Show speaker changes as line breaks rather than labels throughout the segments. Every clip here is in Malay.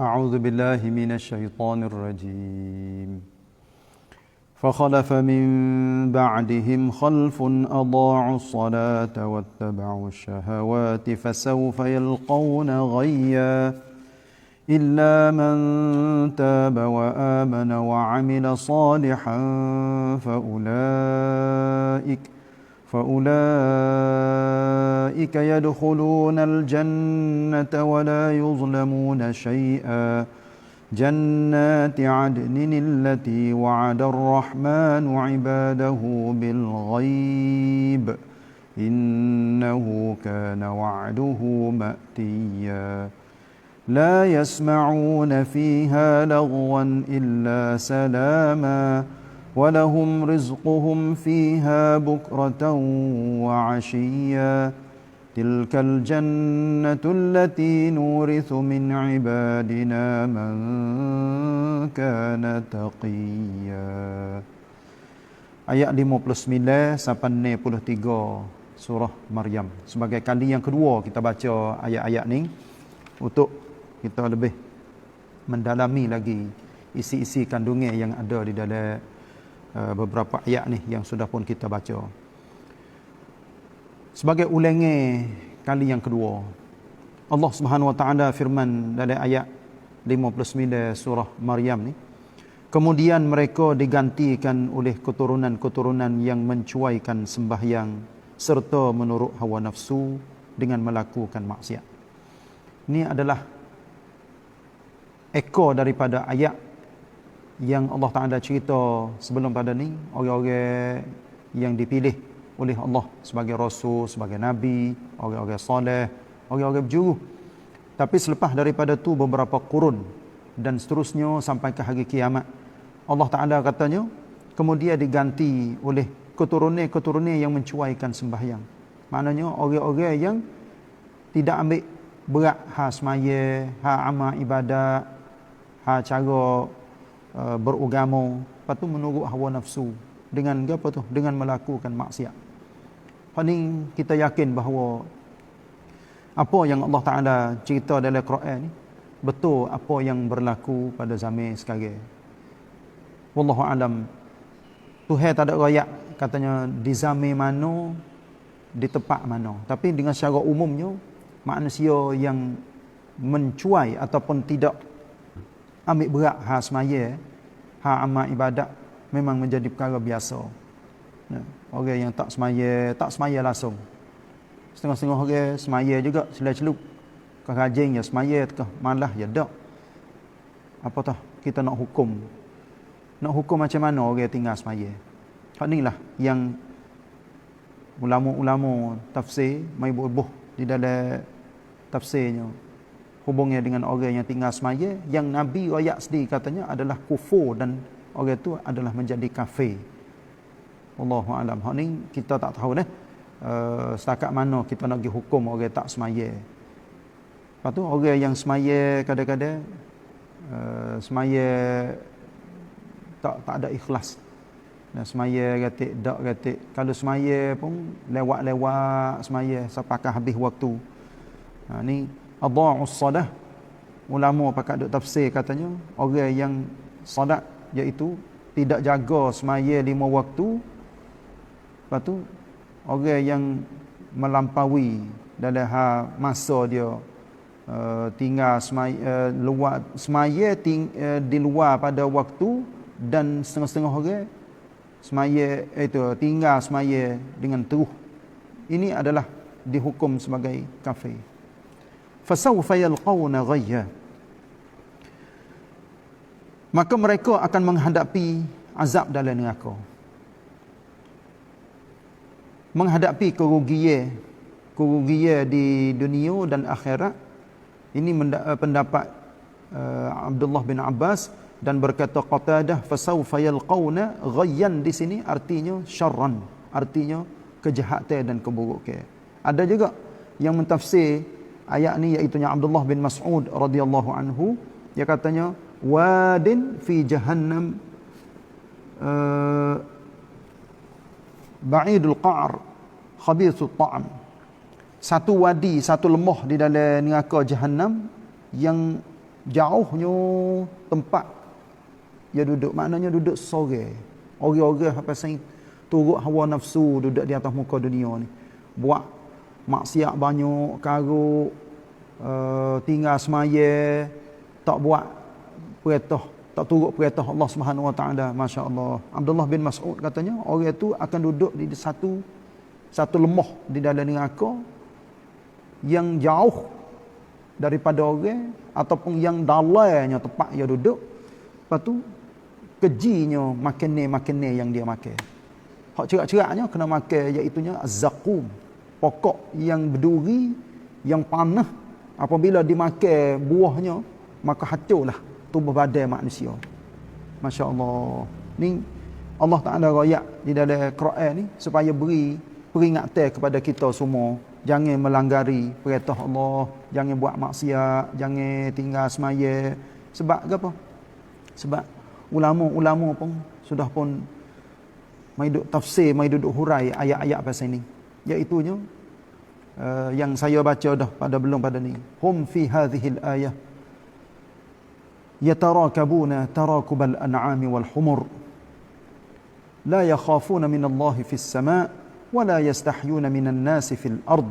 أعوذ بالله من الشيطان الرجيم. فخلف من بعدهم خلف أضاعوا الصلاة واتبعوا الشهوات فسوف يلقون غيا إلا من تاب وآمن وعمل صالحا فأولئك فأولئك يدخلون الجنة ولا يظلمون شيئا. جنات عدن التي وعد الرحمن عباده بالغيب. إنه كان وعده مأتيا. لا يسمعون فيها لغوا إلا سلاماً. ولهم رزقهم فيها بكرة وعشيا تلك الجنة التي نورث من عبادنا من كان تقيا Ayat 59 sampai 63 surah Maryam. Sebagai kali yang kedua kita baca ayat-ayat ni untuk kita lebih mendalami lagi isi-isi kandungan yang ada di dalam Uh, beberapa ayat ni yang sudah pun kita baca. Sebagai ulangi kali yang kedua. Allah Subhanahu Wa Taala firman dalam ayat 59 surah Maryam ni. Kemudian mereka digantikan oleh keturunan-keturunan yang mencuaikan sembahyang serta menurut hawa nafsu dengan melakukan maksiat. Ini adalah ekor daripada ayat yang Allah Ta'ala cerita sebelum pada ni orang-orang yang dipilih oleh Allah sebagai Rasul, sebagai Nabi orang-orang soleh, orang-orang berjuru tapi selepas daripada tu beberapa kurun dan seterusnya sampai ke hari kiamat Allah Ta'ala katanya kemudian diganti oleh keturunan-keturunan yang mencuaikan sembahyang. Maknanya orang-orang yang tidak ambil berat ha semaya, ha amal ibadat, ha cara Uh, beragama lepas tu menurut hawa nafsu. Dengan apa tu? Dengan melakukan maksiat. Paling kita yakin bahawa apa yang Allah Taala cerita dalam Quran ni betul apa yang berlaku pada zaman sekarang. Wallahu alam. Tuhan tak ada royak katanya di zaman mana di tempat mana. Tapi dengan secara umumnya manusia yang mencuai ataupun tidak ambil berat ha semaya ha amal ibadat memang menjadi perkara biasa. Ya. orang yang tak semaya tak semaya langsung. Setengah-setengah orang semaya juga sila celup kau rajin ya semaya ke malah ya dak. Apa tah? Kita nak hukum. Nak hukum macam mana orang tinggal semaya? Hak inilah yang ulama-ulama tafsir mai bubuh di dalam tafsirnya hubungnya dengan orang yang tinggal semaya yang Nabi ayat sendiri katanya adalah kufur dan orang itu adalah menjadi kafir. Allahu alam. Hak ni kita tak tahu dah. Uh, setakat mana kita nak hukum orang tak semaya. Lepas tu orang yang semaya kadang-kadang uh, semaya tak tak ada ikhlas. Dan semaya gatik dak gatik kalau semaya pun lewat-lewat semaya sampai habis waktu? Ha, ni adha'us sadah ulama pakat duk tafsir katanya orang yang salat iaitu tidak jaga semaya lima waktu lepas tu orang yang melampaui dalam ha masa dia uh, tinggal semaya uh, luar semaya ting, uh, di luar pada waktu dan setengah-setengah orang semaya itu tinggal semaya dengan terus ini adalah dihukum sebagai kafir fasawfa yalqawna ghayya maka mereka akan menghadapi azab dalam neraka. Menghadapi kerugian kerugian di dunia dan akhirat. Ini eh, pendapat uh, Abdullah bin Abbas dan berkata Qatadah fasawfa yalqawna ghayyan. Di sini artinya syarran artinya kejahatan dan keburukan. Ada juga yang mentafsir ayat ni iaitu Abdullah bin Mas'ud radhiyallahu anhu dia katanya wadin fi jahannam uh, ba'idul qa'r khabithut ta'am. Satu wadi satu lemah di dalam neraka jahannam yang jauhnya tempat dia duduk. Maknanya duduk sore. Orang-orang apa sing turut hawa nafsu duduk di atas muka dunia ni. Buat maksiat banyak karuk uh, tinggal semaya tak buat perintah tak turut perintah Allah Subhanahu Wa Taala masya-Allah. Abdullah bin Mas'ud katanya orang itu akan duduk di satu satu lemah di dalam neraka yang jauh daripada orang ataupun yang dalamnya tempat dia duduk. Lepas tu kejinya makan ni makan ni yang dia makan. Hak cerak-ceraknya kena makan iaitu nya zaqum pokok yang berduri yang panah apabila dimakan buahnya maka hancurlah tubuh badan manusia masya-Allah ni Allah Taala royak di dalam Quran ni supaya beri peringatan kepada kita semua jangan melanggari perintah Allah, jangan buat maksiat, jangan tinggal semaya. Sebab apa? Sebab ulama-ulama pun sudah pun mai duk tafsir, mai duduk hurai ayat-ayat pasal ini. Iaitu nya uh, yang saya baca dah pada belum pada ni. Hum fi hadhihi al-ayah. Yatarakabuna tarakubal an'ami wal humur. La yakhafuna min Allah fis sama' wala yastahyuna minan nasi fil ard.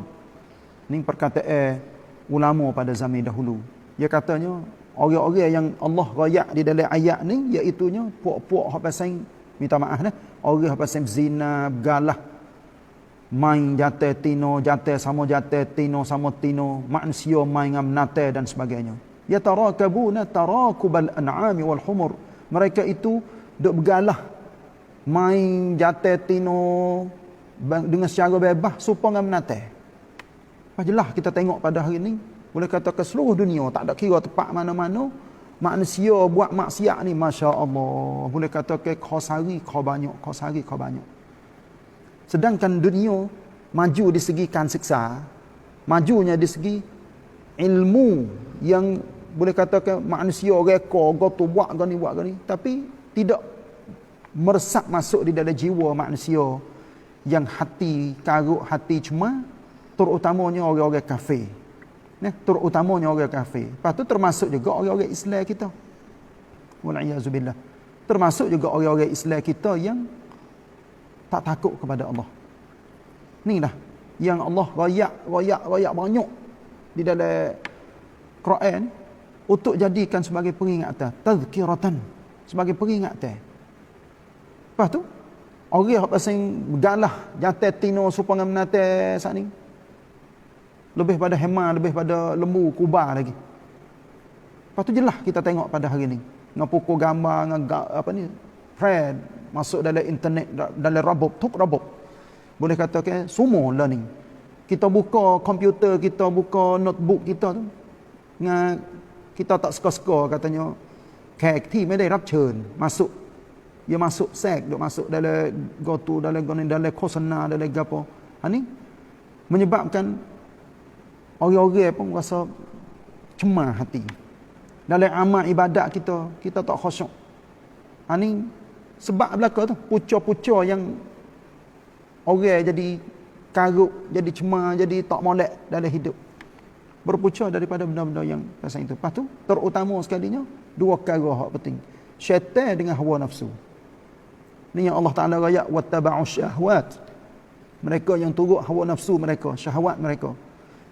Ni perkataan ulama pada zaman dahulu. Dia katanya orang-orang yang Allah rayak di dalam ayat ni iaitu nya puak-puak hak pasal minta maaf dah orang hak pasal zina galah main jate tino jate sama jate tino sama tino manusia main ngam nate dan sebagainya ya tarakabuna tarakubal an'ami wal humur mereka itu duk bergalah main jate tino dengan secara bebas supaya dengan menate. Jelas kita tengok pada hari ini, boleh kata ke seluruh dunia, tak ada kira tempat mana-mana, manusia buat maksiat ni, Masya Allah. Boleh kata ke kau sari, kau banyak, kau sari, kau banyak. Sedangkan dunia maju di segi kan siksa, majunya di segi ilmu yang boleh kata ke manusia reka, gotu buat gani, buat gani. Tapi tidak meresap masuk di dalam jiwa manusia yang hati karuk hati cuma terutamanya orang-orang kafir. Nah terutamanya orang kafir. Lepas tu termasuk juga orang-orang Islam kita. Wala'iyazubillah termasuk juga orang-orang Islam kita yang tak takut kepada Allah ni lah yang Allah rayak rayak rayak banyak di dalam Quran untuk jadikan sebagai peringatan tazkiratan sebagai peringatan lepas tu Orang apa sing galah jatuh tino supaya menate saat ni. Lebih pada hema, lebih pada lembu, kuba lagi. Lepas tu jelas kita tengok pada hari ni. Dengan pukul gambar, dengan apa ni, Fred, masuk dalam internet, dalam rabuk, tuk rabuk. Boleh kata ke, semua learning. Kita buka komputer, kita buka notebook kita tu. Dengan kita tak suka-suka katanya, แขกที่ไม่ได้รับเชิญมาสุ dia masuk sek duk masuk dalam gotu dalam gonin dalam kosana dalam gapo ha ni menyebabkan orang-orang pun rasa cemar hati dalam amal ibadat kita kita tak khusyuk ha ni sebab belaka tu pucuk-pucuk yang orang jadi karuk jadi cemar jadi tak molek dalam hidup. Berpucuk daripada benda-benda yang pasal itu. Lepas tu terutama sekalinya dua perkara hak penting. Syaitan dengan hawa nafsu. Ini yang Allah Ta'ala raya wattaba'u syahwat. Mereka yang turut hawa nafsu mereka syahwat mereka.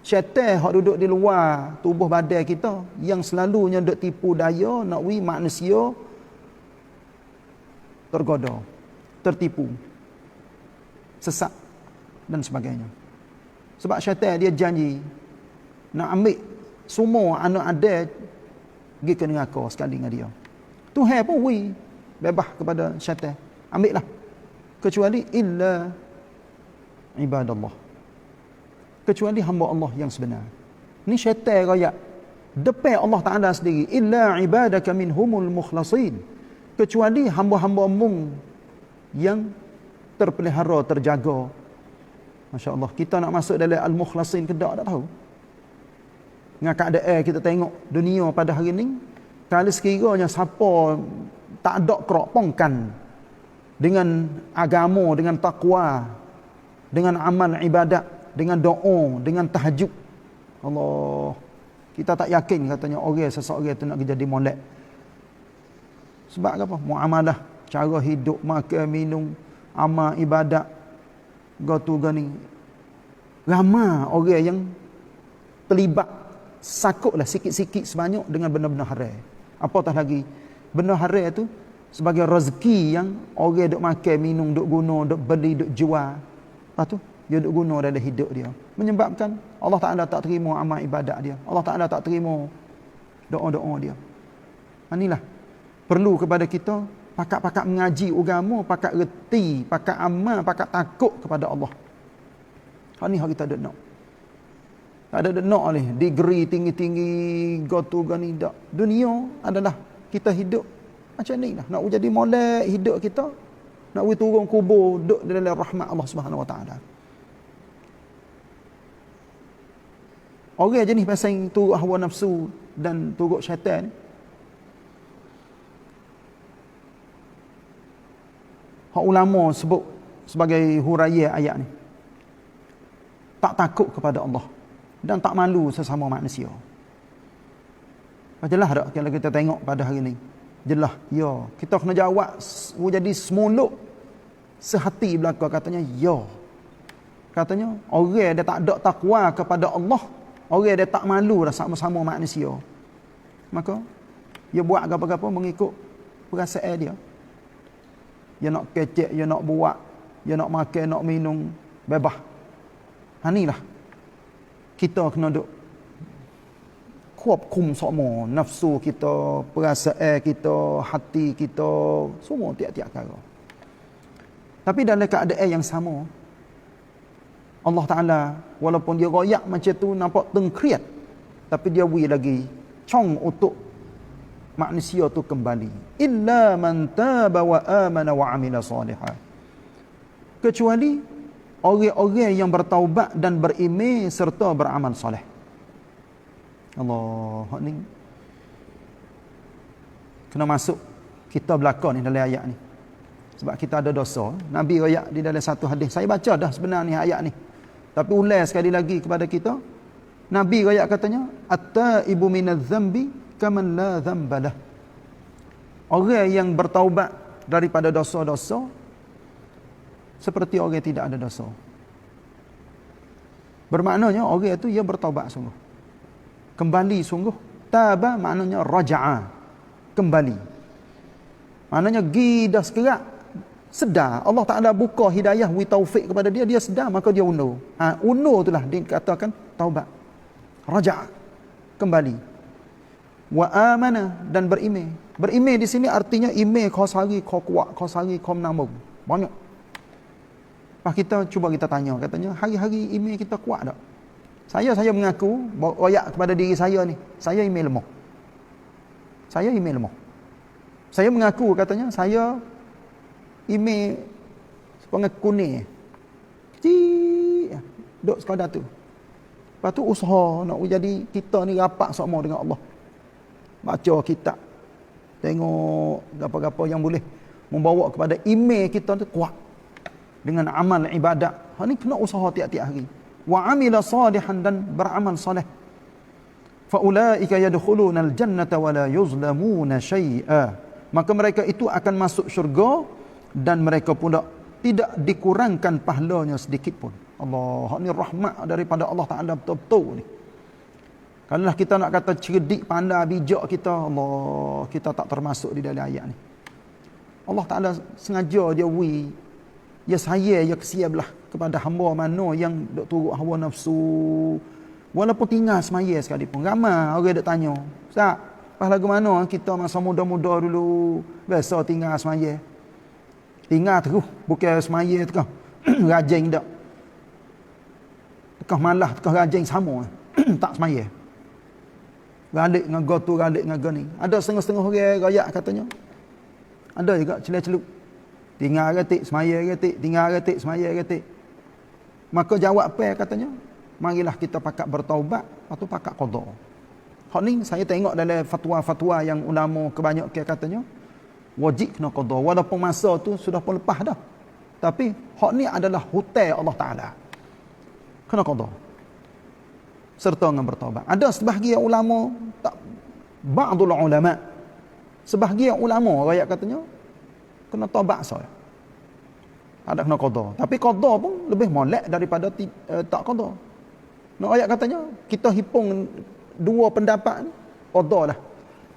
Syaitan yang duduk di luar tubuh badan kita yang selalunya duk tipu daya nak wi manusia tergoda tertipu sesat dan sebagainya. Sebab syaitan dia janji nak ambil semua anak ada pergi ke neraka sekali dengan dia. Tuhan pun wi bebas kepada syaitan. Ambil lah kecuali illa ibadallah. Kecuali hamba Allah yang sebenar. Ni syaitan raya depan Allah Ta'ala sendiri. Illa ibadaka minhumul mukhlasin kecuali hamba-hamba mung yang terpelihara terjaga Masya Allah kita nak masuk dalam al-mukhlasin ke tak tahu dengan keadaan kita tengok dunia pada hari ini kalau sekiranya siapa tak ada keropongkan dengan agama, dengan takwa, dengan amal ibadat, dengan doa, dengan tahajud. Allah. Kita tak yakin katanya orang seseorang tu nak jadi molek. Sebab apa? Muamalah, cara hidup, makan, minum, amal, ibadat, gotu gani. Ramai orang yang terlibat sakutlah sikit-sikit sebanyak dengan benda-benda haram. Apatah lagi benda haram itu sebagai rezeki yang orang duk makan, minum, duk guna, duk beli, duk jual. Lepas tu dia duk guna dalam hidup dia. Menyebabkan Allah Taala tak terima amal ibadat dia. Allah Taala tak terima doa-doa dia. Inilah perlu kepada kita pakak-pakak mengaji agama, pakak reti, pakak amal, pakak takut kepada Allah. Hal ni hal kita ada nak. Tak ada nak ni, degree tinggi-tinggi, go to go ni tak. Dunia adalah kita hidup macam ni lah. Nak jadi molek hidup kita, nak turun kubur, duduk dalam rahmat Allah Subhanahu Wa Taala. Orang jenis pasal turut hawa nafsu dan turut syaitan Hak ulama sebut sebagai huraya ayat ni. Tak takut kepada Allah dan tak malu sesama manusia. Jelas tak kalau kita tengok pada hari ni? Jelas. Ya, kita kena jawab jadi semuluk sehati belaka katanya ya. Katanya orang dia tak ada takwa kepada Allah Orang dia tak malu dah sama-sama manusia. Maka, dia buat apa-apa mengikut perasaan dia. Dia nak kecek, dia nak buat, dia nak makan, nak minum, bebas. Ha lah. Kita kena duk kuap kum semua nafsu kita, perasaan kita, hati kita, semua tiap-tiap kara. Tapi dalam keadaan yang sama, Allah Ta'ala walaupun dia royak macam tu nampak tengkriat tapi dia beri lagi cong untuk manusia tu kembali. Illa man taba wa amana wa amila salihah. Kecuali orang-orang yang bertaubat dan beriman serta beramal soleh. Allah ni kena masuk kita belakang ni dalam ayat ni. Sebab kita ada dosa. Nabi royak di dalam satu hadis. Saya baca dah sebenarnya ayat ni. Tapi ulas sekali lagi kepada kita. Nabi rakyat katanya, At-ta'ibu minadz-dzambi kaman la dzambalah. Orang yang bertaubat daripada dosa-dosa seperti orang yang tidak ada dosa. Bermaknanya orang itu ia bertaubat sungguh. Kembali sungguh. Taba maknanya raja'a. Kembali. Maknanya gidas kerak sedar Allah Taala buka hidayah wi taufik kepada dia dia sedar maka dia undur ha undur itulah dikatakan taubat raja kembali wa amana dan beriman beriman di sini artinya iman kau sehari kau kuat kau sehari kau menambung. Banyak. Pak kita cuba kita tanya katanya hari-hari iman kita kuat tak? Saya saya mengaku royak kepada diri saya ni saya iman lemah. Saya iman lemah. Saya mengaku katanya saya email sepanggil kuning. Cik. Duk sekadar tu. Lepas tu usaha nak jadi kita ni rapat sama dengan Allah baca kitab tengok apa-apa yang boleh membawa kepada email kita tu kuat. Dengan amal ibadat. Ha ni kena usaha tiap-tiap hari. Wa amila salihan dan beramal soleh. Fa ulaika yadkhuluna aljannata wa la yuzlamuna syai'a maka mereka itu akan masuk syurga dan mereka pula tidak dikurangkan pahalanya sedikit pun. Allah ni rahmat daripada Allah Taala betul-betul ni. Kalau kita nak kata cerdik, pandai, bijak kita, Allah kita tak termasuk di dalam ayat ni. Allah Taala sengaja dia wi ya saya ya kesiablah kepada hamba mana yang dok turut hawa nafsu walaupun tinggal semaya sekali pun ramai orang dok tanya ustaz pas lagu mana kita masa muda-muda dulu biasa tinggal semaya Tinggal terus. Bukan semaya tekah. rajin tak. Tekah malah, tekah rajin sama. tak semaya. Galik dengan go tu, galik dengan go ni. Ada setengah-setengah orang rakyat katanya. Ada juga celik-celup. Tinggal retik, semaya retik. Tinggal retik, semaya retik. Maka jawab apa katanya? Marilah kita pakat bertaubat atau pakat qada. Hak ni saya tengok dalam fatwa-fatwa yang ulama kebanyakan katanya wajib kena qada walaupun masa tu sudah pun lepas dah tapi hak ni adalah hutang Allah Taala kena qada serta dengan bertaubat. Ada sebahagian ulama tak ba'dul ulama sebahagian ulama rakyat katanya kena taubat saya. Ada kena qada. Tapi qada pun lebih molek daripada uh, tak qada. Nak ayat katanya kita hipung dua pendapat ni qada lah.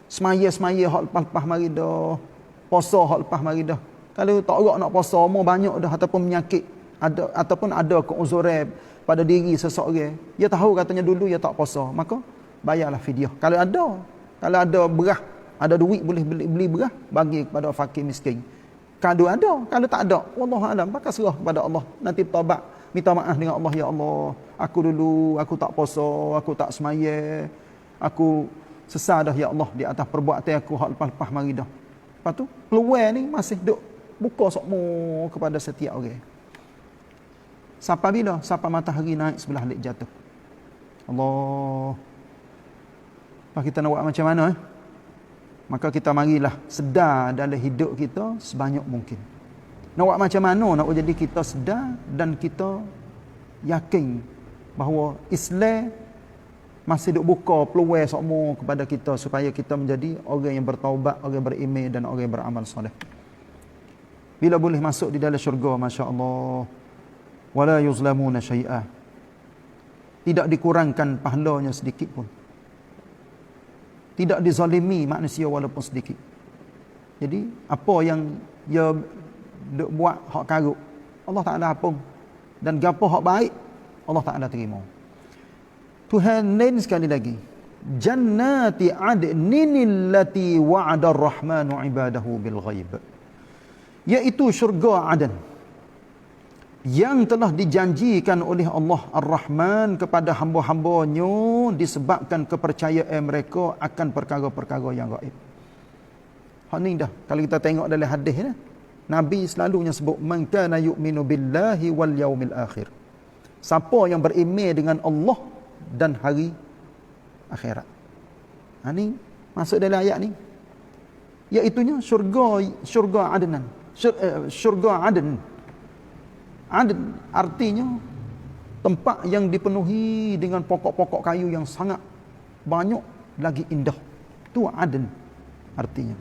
Semaya-semaya hak lepas-lepas mari dah. Puasa hak lepas mari dah. Kalau tak nak puasa umur banyak dah ataupun menyakit ada ataupun ada keuzuran pada diri seseorang, dia tahu katanya dulu dia tak puasa, maka bayarlah fidyah. Kalau ada, kalau ada berah, ada duit boleh beli, beli berah bagi kepada fakir miskin. Kalau ada, kalau tak ada, wallahu alam, maka serah kepada Allah. Nanti taubat, minta maaf dengan Allah ya Allah. Aku dulu aku tak puasa, aku tak semaya. Aku sesah dah ya Allah di atas perbuatan aku hak lepas-lepas mari dah. Lepas tu peluang ni masih duk buka sokmo kepada setiap orang. Sampai bila? Sampai matahari naik sebelah lik jatuh. Allah. Apa kita nak buat macam mana eh? Maka kita marilah sedar dalam hidup kita sebanyak mungkin. Nak buat macam mana nak jadi kita sedar dan kita yakin bahawa Islam masih duk buka peluang semua kepada kita supaya kita menjadi orang yang bertaubat, orang yang beriman dan orang yang beramal soleh. Bila boleh masuk di dalam syurga masya-Allah. Wala yuzlamuna syai'a. Tidak dikurangkan pahalanya sedikit pun. Tidak dizalimi manusia walaupun sedikit. Jadi apa yang dia buat hak karuk Allah Taala apung dan gapo hak baik Allah Taala terima. Tuhan lain sekali lagi. Jannati adnin allati wa'ada ar-rahmanu ibadahu bil ghaib yaitu syurga Aden yang telah dijanjikan oleh Allah Ar-Rahman kepada hamba-hambanya disebabkan kepercayaan mereka akan perkara-perkara yang gaib. Hak ni dah kalau kita tengok dalam hadis ni Nabi selalunya sebut man kana yu'minu billahi wal yaumil akhir. Siapa yang beriman dengan Allah dan hari akhirat. Ha ni masuk dalam ayat ni. Iaitunya syurga syurga Adnan. Eh, syurga Aden. Aden artinya tempat yang dipenuhi dengan pokok-pokok kayu yang sangat banyak lagi indah. Itu Aden artinya.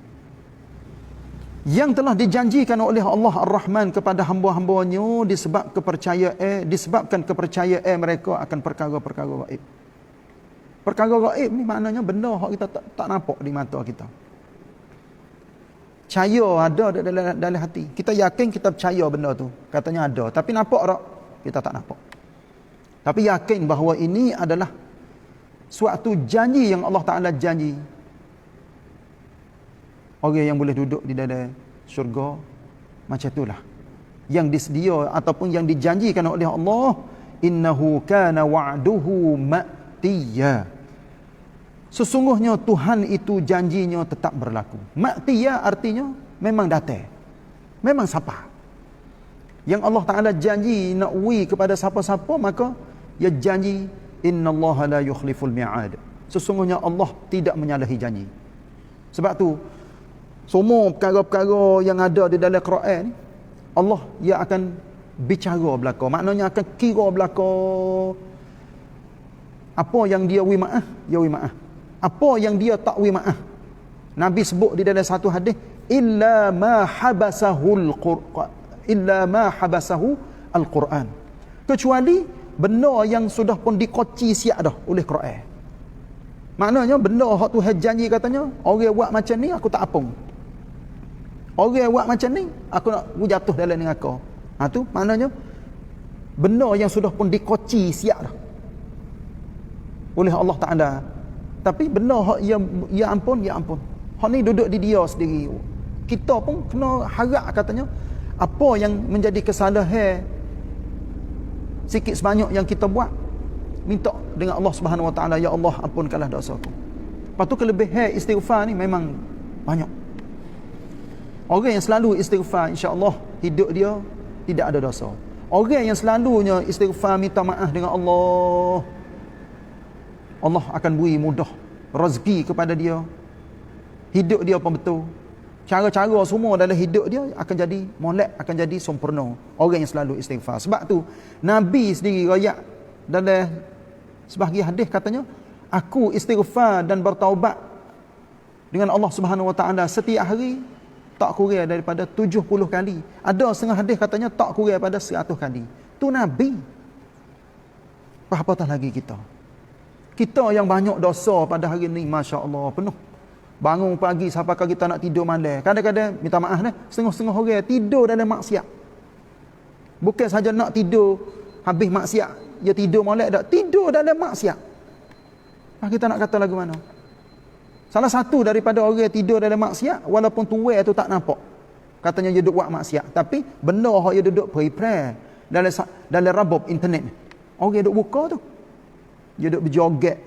Yang telah dijanjikan oleh Allah Ar-Rahman kepada hamba-hambanya disebab kepercayaan eh, disebabkan kepercayaan mereka akan perkara-perkara gaib. Perkara gaib ni maknanya benda yang kita tak, tak nampak di mata kita. Percaya ada dalam, dalam hati. Kita yakin kita percaya benda tu. Katanya ada. Tapi nampak tak? Kita tak nampak. Tapi yakin bahawa ini adalah suatu janji yang Allah Ta'ala janji. Orang yang boleh duduk di dalam syurga. Macam itulah. Yang disedia ataupun yang dijanjikan oleh Allah. Innahu kana wa'duhu ma'tiyah. Sesungguhnya Tuhan itu janjinya tetap berlaku. Maktiya artinya memang datang. Memang siapa. Yang Allah Ta'ala janji nak wi kepada siapa-siapa maka ia janji Inna Allah la yukhliful mi'ad. Sesungguhnya Allah tidak menyalahi janji. Sebab tu semua perkara-perkara yang ada di dalam Quran Allah ia akan bicara belaka. Maknanya akan kira belaka apa yang dia wi maaf, dia wi maaf apa yang dia tak wi maaf? Nabi sebut di dalam satu hadis illa ma habasahul qur'an illa ma habasahu al-quran. Kecuali benda yang sudah pun dikoci siap dah oleh Quran. Maknanya benda hak tu janji katanya orang buat macam ni aku tak apung. Orang buat macam ni aku nak jatuh dalam neraka ha tu maknanya benda yang sudah pun dikoci siap dah oleh Allah Taala tapi benda hak ya, ya ampun, ya ampun. Hak ni duduk di dia sendiri. Kita pun kena harap katanya apa yang menjadi kesalahan sikit sebanyak yang kita buat minta dengan Allah Subhanahu Wa Taala ya Allah ampunkanlah dosaku. Lepas tu kelebihan istighfar ni memang banyak. Orang yang selalu istighfar insya-Allah hidup dia tidak ada dosa. Orang yang selalunya istighfar minta maaf dengan Allah Allah akan beri mudah rezeki kepada dia hidup dia pun betul cara-cara semua dalam hidup dia akan jadi molek akan jadi sempurna orang yang selalu istighfar sebab tu Nabi sendiri rakyat dalam Sebahagian hadis katanya, aku istighfar dan bertaubat dengan Allah Subhanahu Wa Taala setiap hari tak kurang daripada 70 kali. Ada setengah hadis katanya tak kurang daripada 100 kali. Tu Nabi. Apa-apa lagi kita? Kita yang banyak dosa pada hari ini, Masya Allah, penuh. Bangun pagi sampai kita nak tidur malam. Kadang-kadang, minta maaf setengah-setengah orang tidur dalam maksiat. Bukan saja nak tidur habis maksiat, dia tidur molek tak? Tidur dalam maksiat. Nah, kita nak kata lagu mana? Salah satu daripada orang yang tidur dalam maksiat, walaupun tua tu tak nampak. Katanya dia duduk buat maksiat. Tapi benda yang dia duduk prepare dalam, dalam rabab internet. Orang yang duduk buka tu. Dia duduk berjoget.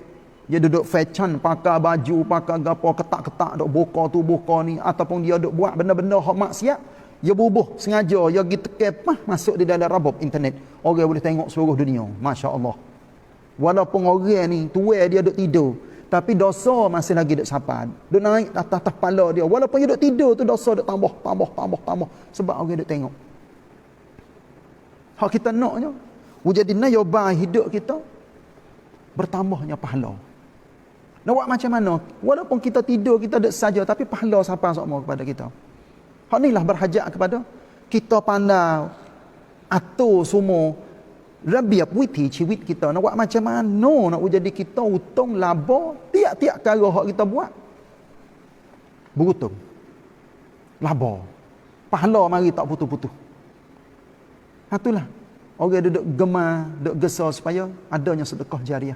Dia duduk fashion, pakai baju, pakai gapo ketak-ketak, duduk buka tu, buka ni. Ataupun dia duduk buat benda-benda yang maksiat. Dia bubuh sengaja, dia pergi tekepah masuk di dalam rabab internet. Orang boleh tengok seluruh dunia. Masya Allah. Walaupun orang ni, tua dia duduk tidur. Tapi dosa masih lagi duk sapan. Duk naik atas kepala dia. Walaupun dia duk tidur tu dosa duk tambah, tambah, tambah, tambah. Sebab orang duk tengok. Hak kita naknya. Jadi nayobai hidup kita. Bertambahnya pahala. Nak buat macam mana? Walaupun kita tidur, kita duk saja. Tapi pahala siapa sama kepada kita. Hak ni lah berhajat kepada kita pandang atur semua Rabiat witi ciwit kita nak buat macam mana nak jadi kita utong laba tiap-tiap kali hak kita buat. Berutung. Laba. Pahala mari tak putus-putus. Itulah. Orang duduk gemar, duduk gesa supaya adanya sedekah jariah.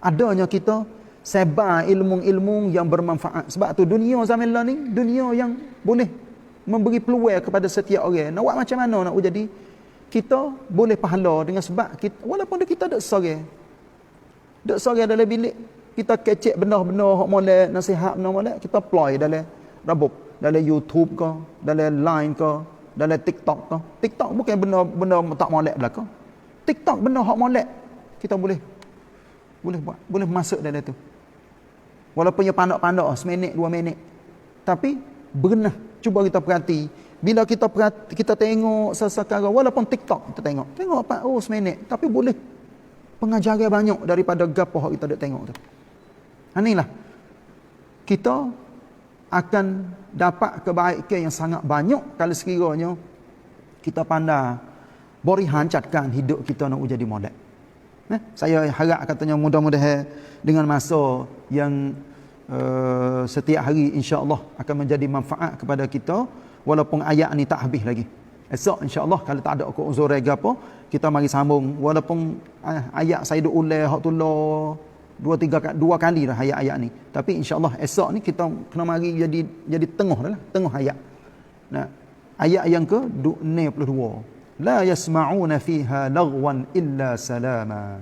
Adanya kita sebar ilmu-ilmu yang bermanfaat. Sebab tu dunia zaman lah ni, dunia yang boleh memberi peluang kepada setiap orang. Nak buat macam mana nak jadi kita boleh pahala dengan sebab kita, walaupun kita duduk sore duduk sore dalam bilik kita kecek benda-benda hak molek nasihat benda molek kita apply dalam rabuk dalam YouTube ke dalam Line ke dalam TikTok ke TikTok bukan benda-benda tak molek belaka. TikTok benda hak molek. Kita boleh boleh buat boleh masuk dalam tu. Walaupun ia pandak-pandak seminit dua minit. Tapi berenah cuba kita perhati. Bila kita perhati, kita tengok sesekara walaupun TikTok kita tengok. Tengok apa? Oh seminit. Tapi boleh. Pengajaran banyak daripada gapo yang kita tengok tu. Inilah kita akan dapat kebaikan yang sangat banyak kalau sekiranya kita pandai beri hancatkan hidup kita nak jadi molek. Eh, saya harap katanya mudah-mudahan dengan masa yang uh, setiap hari insya-Allah akan menjadi manfaat kepada kita walaupun ayat ni tak habis lagi. Esok insya-Allah kalau tak ada kau uzur ke apa, kita mari sambung walaupun eh, ayat saya duk ulai hak tulah dua tiga dua kali dah ayat-ayat ni. Tapi insya-Allah esok ni kita kena mari jadi jadi tengah dah lah, tengah ayat. Nah, ayat yang ke 62. La yasma'una fiha lagwan illa salama.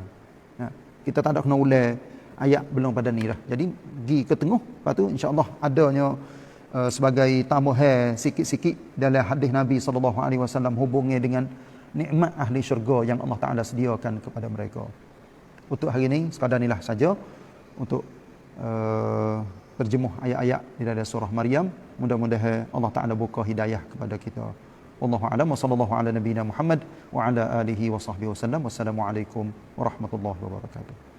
Nah, kita tak ada kena ulai ayat belum pada ni dah. Jadi pergi ke tengah, lepas tu insya-Allah adanya uh, sebagai tambahan sikit-sikit dalam hadis Nabi sallallahu alaihi wasallam hubungnya dengan nikmat ahli syurga yang Allah Taala sediakan kepada mereka. Untuk hari ini sekadar inilah saja untuk uh, terjemuh ayat-ayat di dalam surah Maryam. Mudah-mudahan Allah Taala buka hidayah kepada kita. Wallahu a'lam wa sallallahu ala nabiyyina Muhammad wa ala alihi wa sahbihi wasallam. Wassalamualaikum warahmatullahi wabarakatuh.